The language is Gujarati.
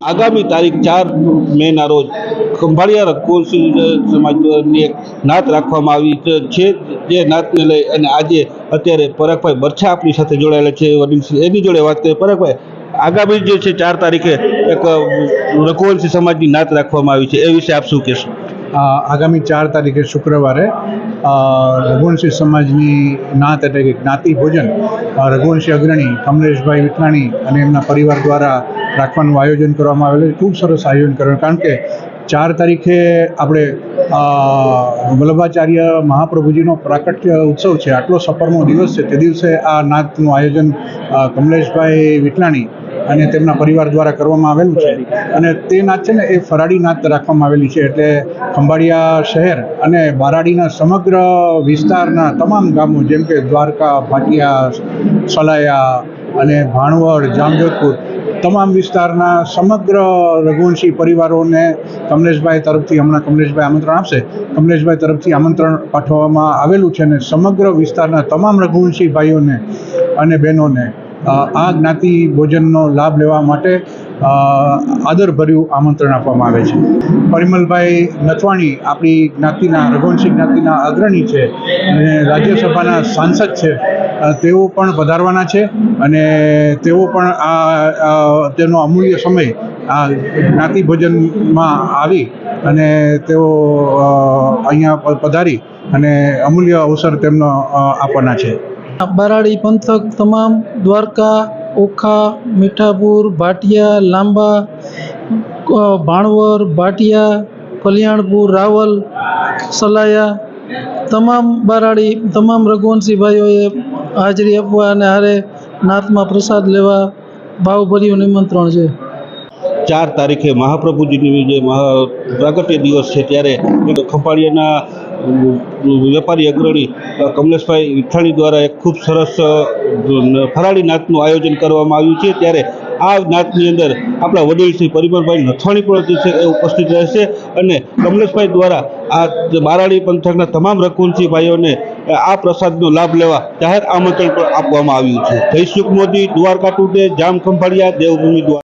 આગામી તારીખ ચાર મેના રોજ ખંભાળિયા રઘુવંશી સમાજની એક નાત રાખવામાં આવી છે. જે નાતને લઈ અને આજે અત્યારે પરાગભાઈ બરછા આપણી સાથે જોડાયેલા છે, વડીલ એની જોડે વાત કરીએ. પરાગભાઈ, આગામી જે છે ચાર તારીખે એક રઘુવંશી સમાજની નાત રાખવામાં આવી છે. એ વિશે આપ શું કહેશો? આગામી ચાર તારીખે શુક્રવારે રઘુવંશી સમાજની નાત એટલે કે જ્ઞાતિ ભોજન રઘુવંશી અગ્રણી કમલેશભાઈ વિઠલાણી અને એમના પરિવાર દ્વારા રાખવાનું આયોજન કરવામાં આવેલું ખૂબ સરસ આયોજન કરવામાં કારણ કે ચાર તારીખે આપણે વલ્લભાચાર્ય મહાપ્રભુજીનો પ્રાકટ્ય ઉત્સવ છે. આટલો સફરમો દિવસ છે. તે દિવસે આ નાતનું આયોજન કમલેશભાઈ વિઠલાણી અને તેમના પરિવાર દ્વારા કરવામાં આવેલું છે. અને તે નાત છે ને, એ ફરાળી નાત રાખવામાં આવેલી છે. એટલે ખંભાળિયા શહેર અને બારાડીના સમગ્ર વિસ્તારના તમામ ગામો, જેમ કે દ્વારકા, ભાટિયા, સલાયા અને ભાણવડ, જામજોધપુર, તમામ વિસ્તારના સમગ્ર રઘુવંશી પરિવારોને કમલેશભાઈ તરફથી, હમણાં કમલેશભાઈ આમંત્રણ આપશે, કમલેશભાઈ તરફથી આમંત્રણ પાઠવવામાં આવેલું છે અને સમગ્ર વિસ્તારના તમામ રઘુવંશી ભાઈઓને અને બહેનોને આ જ્ઞાતિ ભોજનનો લાભ લેવા માટે આદરભર્યું આમંત્રણ આપવામાં આવે છે. પરિમલભાઈ નથવાણી આપણી જ્ઞાતિના, રઘુવંશી જ્ઞાતિના અગ્રણી છે અને રાજ્યસભાના સાંસદ છે. તેઓ પણ પધારવાના છે અને તેઓ પણ આ તેનો અમૂલ્ય સમય આ જ્ઞાતિ ભોજનમાં આવી અને તેઓ અહીંયા પધારી અને અમૂલ્ય અવસર તેમનો આપવાના છે. બારાડી પંથક તમામ દ્વારકા, ઓખા, મીઠાપુર, ભાટિયા, લાંબા ભાણવર, ભાટિયા કલ્યાણપુર રાવલ, સલાયા તમામ બારાડી તમામ રઘુવંશી ભાઈઓએ હાજરી આપવા અને હારે નાથમાં પ્રસાદ લેવા ભાવભર્યું નિમંત્રણ છે. ચાર તારીખે મહાપ્રભુજીની જે મહા પ્રાગટ્ય દિવસ છે, ત્યારે ખંભાળિયાના વેપારી અગ્રણી કમલેશભાઈ વિઠાણી દ્વારા એક ખૂબ સરસ ફરાળી નાચનું આયોજન કરવામાં આવ્યું છે. ત્યારે આ નાચની અંદર આપણા વડીલ શ્રી પરિમલભાઈ નથવાણી પણ જે છે એ ઉપસ્થિત રહેશે અને કમલેશભાઈ દ્વારા આ બારાડી પંથકના તમામ રઘુવંશી ભાઈઓને આ પ્રસાદનો લાભ લેવા જાહેર આમંત્રણ પણ આપવામાં આવ્યું છે. Jaysukh Modi Dwarka today Jam Khambhalia Devbhoomi Dwarka